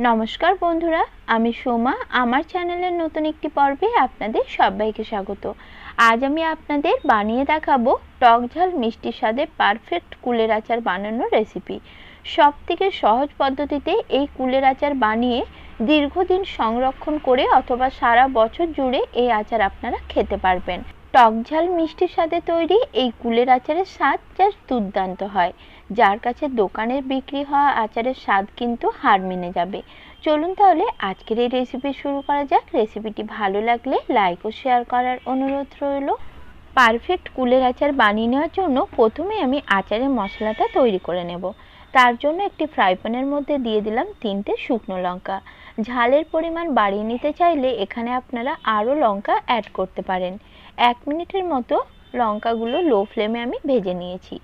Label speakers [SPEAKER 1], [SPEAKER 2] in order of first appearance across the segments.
[SPEAKER 1] নমস্কার বন্ধুরা, আমি সোমা। আমার চ্যানেলের নতুন একটি পর্বে আপনাদের সবাইকে স্বাগত। আজ আমি আপনাদের বানিয়ে দেখাবো টক ঝাল মিষ্টি স্বাদে পারফেক্ট কুলের আচার বানানোর রেসিপি সব থেকে সহজ পদ্ধতিতে এই কুলের আচার বানিয়ে দীর্ঘদিন সংরক্ষণ করে অথবা সারা বছর জুড়ে এই আচার আপনারা খেতে পারবেন। টক ঝাল মিষ্টির সাথে তৈরি এই কুলের আচারের স্বাদ জাস্ট দুর্দান্ত হয়। যার কাছে দোকানের বিক্রি হওয়া আচারের স্বাদ কিন্তু হার মেনে যাবে। চলুন তাহলে আজকের এই রেসিপি শুরু করা যাক। রেসিপিটি ভালো লাগলে লাইক ও শেয়ার করার অনুরোধ রইল। পারফেক্ট কুলের আচার বানিয়ে নেওয়ার জন্য প্রথমে আমি আচারের মশলাটা তৈরি করে নেব। তার জন্য একটি ফ্রাই প্যানের মধ্যে দিয়ে দিলাম তিনটে শুকনো লঙ্কা। ঝালের পরিমাণ বাড়িয়ে নিতে চাইলে এখানে আপনারা আরও লঙ্কা অ্যাড করতে পারেন। এক মিনিটের মতো লঙ্কাগুলো লো ফ্লেমে আমি ভেজে নিয়েছি।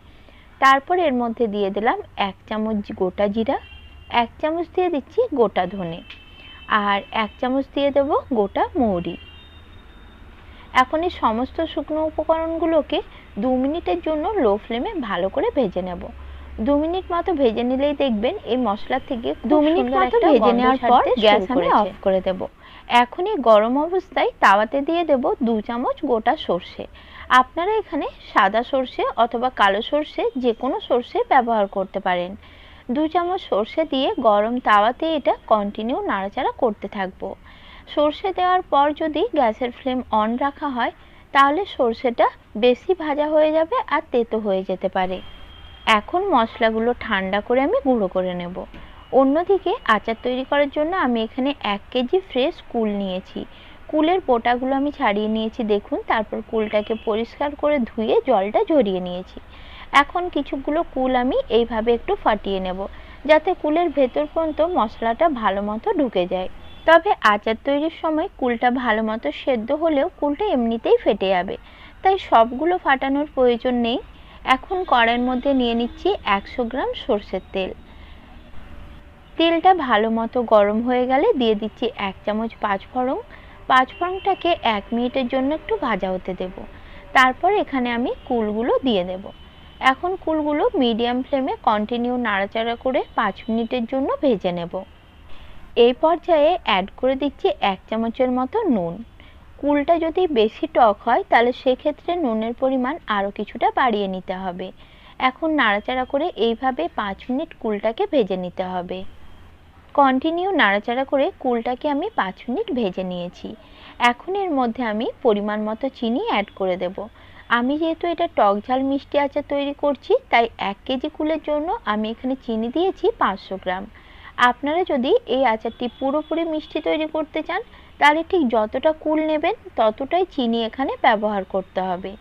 [SPEAKER 1] তারপর এর মধ্যে দিয়ে দিলাম এক চামচ গোটা জিরা এক চামচ দিয়ে দিচ্ছি গোটা ধনে আর এক চামচ দিয়ে দেব গোটা মৌরি। এখন এই সমস্ত শুকনো উপকরণগুলোকে দু মিনিটের জন্য লো ফ্লেমে ভালো করে ভেজে নেব। দু মিনিট মতো ভেজে নিলেই দেখবেন এই মশলা থেকে দু মিনিট মতো ভেজে নেওয়ার পর গ্যাস আমি অফ করে দেব। এখন এই গরম অবস্থায় তাওয়াতে দিয়ে দেব দু চামচ গোটা সর্ষে। আপনারা এখানে সাদা সর্ষে অথবা কালো সর্ষে যে কোনো সর্ষে ব্যবহার করতে পারেন। দু চামচ সর্ষে দিয়ে গরম তাওয়াতে এটা কন্টিনিউ নাড়াচাড়া করতে থাকব। সর্ষে দেওয়ার পর যদি গ্যাসের ফ্লেম অন রাখা হয়, তাহলে সর্ষেটা বেশি ভাজা হয়ে যাবে আর তেতো হয়ে যেতে পারে। এখন মশলাগুলো ঠান্ডা করে আমি গুঁড়ো করে নেব। অন্যদিকে আচার তৈরি করার জন্য আমি এখানে এক কেজি ফ্রেশ কুল নিয়েছি। কুলের বোটাগুলো আমি ছাড়িয়ে নিয়েছি, দেখুন। তারপর কুলটাকে পরিষ্কার করে ধুয়ে জলটা ঝরিয়ে নিয়েছি। এখন কিছুগুলো কুল আমি এইভাবে একটু ফাটিয়ে নেব, যাতে কুলের ভেতর পর্যন্ত মশলাটা ভালো মতো ঢুকে যায়। তবে আচার তৈরির সময় কুলটা ভালো মতো সেদ্ধ হলেও কুলটা এমনিতেই ফেটে যাবে। তাই সবগুলো ফাটানোর প্রয়োজন নেই। এখন কড়াইয়ের মধ্যে নিয়ে নিচ্ছি একশো গ্রাম সর্ষের তেল। তেলটা ভালো মতো গরম হয়ে গেলে দিয়ে দিচ্ছি এক চামচ পাঁচফোড়ন পাঁচফোড়নটাকে এক মিনিটের জন্য একটু ভাজা হতে দেব। তারপর এখানে আমি কুলগুলো দিয়ে দেব। এখন কুলগুলো মিডিয়াম ফ্লেমে কন্টিনিউ নাড়াচাড়া করে পাঁচ মিনিটের জন্য ভেজে নেব। এই পর্যায়ে অ্যাড করে দিচ্ছি এক চামচের মতো নুন। কুলটা যদি বেশি টক হয়, তাহলে সেক্ষেত্রে নুনের পরিমাণ আরও কিছুটা বাড়িয়ে নিতে হবে। এখন নাড়াচাড়া করে এইভাবে পাঁচ মিনিট কুলটাকে ভেজে নিতে হবে। কন্টিনিউ নাড়াচাড়া করে কুলটাকে আমি পাঁচ মিনিট ভেজে নিয়েছি। এখন এর মধ্যে আমি পরিমাণ মতো চিনি অ্যাড করে দেব। আমি যেহেতু এটা টক ঝাল মিষ্টি আচার তৈরি করছি, তাই এক কেজি কুলের জন্য আমি এখানে চিনি দিয়েছি পাঁচশো গ্রাম। আপনারা যদি এই আচারটি পুরোপুরি মিষ্টি তৈরি করতে চান, তাহলে ঠিক যতটা কুল নেবেন, ততটাই চিনি এখানে ব্যবহার করতে হবে।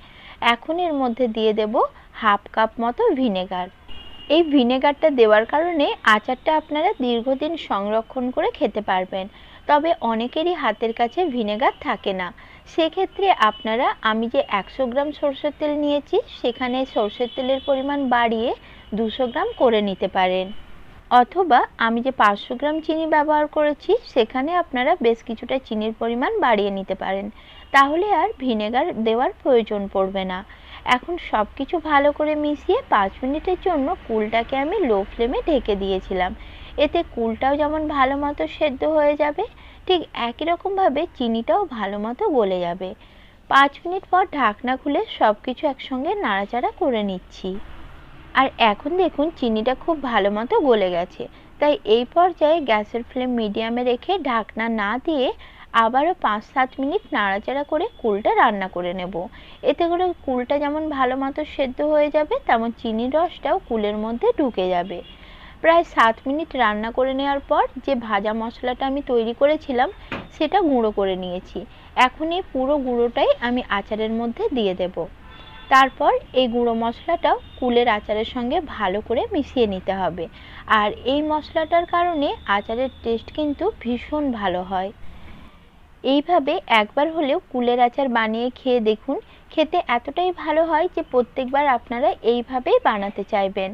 [SPEAKER 1] এখন এর মধ্যে দিয়ে দেব হাফ কাপ মতো ভিনেগার। এই ভিনেগারটা দেওয়ার কারণে আচারটা আপনারা দীর্ঘদিন সংরক্ষণ করে খেতে পারবেন। তবে অনেকেরই হাতের কাছে ভিনেগার থাকে না। সেক্ষেত্রে আপনারা, আমি যে একশো গ্রাম সরষের তেল নিয়েছি, সেখানে সরষের তেলের পরিমাণ বাড়িয়ে দুশো গ্রাম করে নিতে পারেন। অথবা আমি যে পাঁচশো গ্রাম চিনি ব্যবহার করেছি, সেখানে আপনারা বেশ কিছুটা চিনির পরিমাণ বাড়িয়ে নিতে পারেন। তাহলে আর ভিনেগার দেওয়ার প্রয়োজন পড়বে না। এখন সব কিছু ভালো করে মিশিয়ে পাঁচ মিনিটের জন্য কুলটাকে আমি লো ফ্লেমে ঢেকে দিয়েছিলাম। এতে কুলটাও যেমন ভালো মতো সেদ্ধ হয়ে যাবে, ঠিক একই রকমভাবে চিনিটাও ভালো মতো গলে যাবে। পাঁচ মিনিট পর ঢাকনা খুলে সব কিছু একসঙ্গে নাড়াচাড়া করে নিচ্ছি। আর এখন দেখুন চিনিটা খুব ভালো মতো গলে গেছে। তাই এই পর্যায়ে গ্যাসের ফ্লেম মিডিয়ামে রেখে ঢাকনা না দিয়ে আবারও পাঁচ সাত মিনিট নাড়াচাড়া করে কুলটা রান্না করে নেব। এতে করে কুলটা যেমন ভালো মতো সেদ্ধ হয়ে যাবে, তেমন চিনির রসটাও কুলের মধ্যে ঢুকে যাবে। প্রায় সাত মিনিট রান্না করে নেওয়ার পর যে ভাজা মশলাটা আমি তৈরি করেছিলাম, সেটা গুঁড়ো করে নিয়েছি। এখন এই পুরো গুঁড়োটাই আমি আচারের মধ্যে দিয়ে দেব। তারপর এই গুঁড়ো মশলাটাও কুলের আচারের সঙ্গে ভালো করে মিশিয়ে নিতে হবে। আর এই মশলাটার কারণে আচারের টেস্ট কিন্তু ভীষণ ভালো হয়। এইভাবে একবার হলেও কুলের আচার বানিয়ে খেয়ে দেখুন, খেতে এতটাই ভালো হয় যে প্রত্যেকবার আপনারা এইভাবেই বানাতে চাইবেন।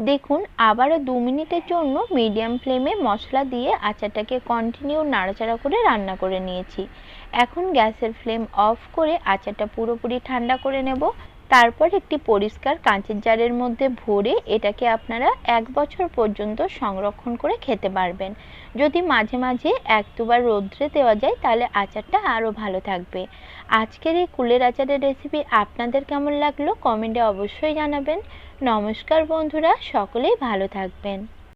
[SPEAKER 1] দেখুন, আবারও দু মিনিটের জন্য মিডিয়াম ফ্লেমে মশলা দিয়ে আচারটাকে কন্টিনিউ নাড়াচাড়া করে রান্না করে নিয়েছি। এখন গ্যাসের ফ্লেম অফ করে আচারটা পুরোপুরি ঠান্ডা করে নেব। তারপর একটি পরিষ্কার কাঁচের জারের মধ্যে ভরে এটাকে আপনারা এক বছর পর্যন্ত সংরক্ষণ করে খেতে পারবেন। যদি মাঝে মাঝে এক দুবার রোদ্রে দেওয়া যায়, তাহলে আচারটা আরও ভালো থাকবে। আজকের এই কুলের আচারের রেসিপি আপনাদের কেমন লাগল? কমেন্টে অবশ্যই জানাবেন। নমস্কার বন্ধুরা, সকলেই ভালো থাকবেন।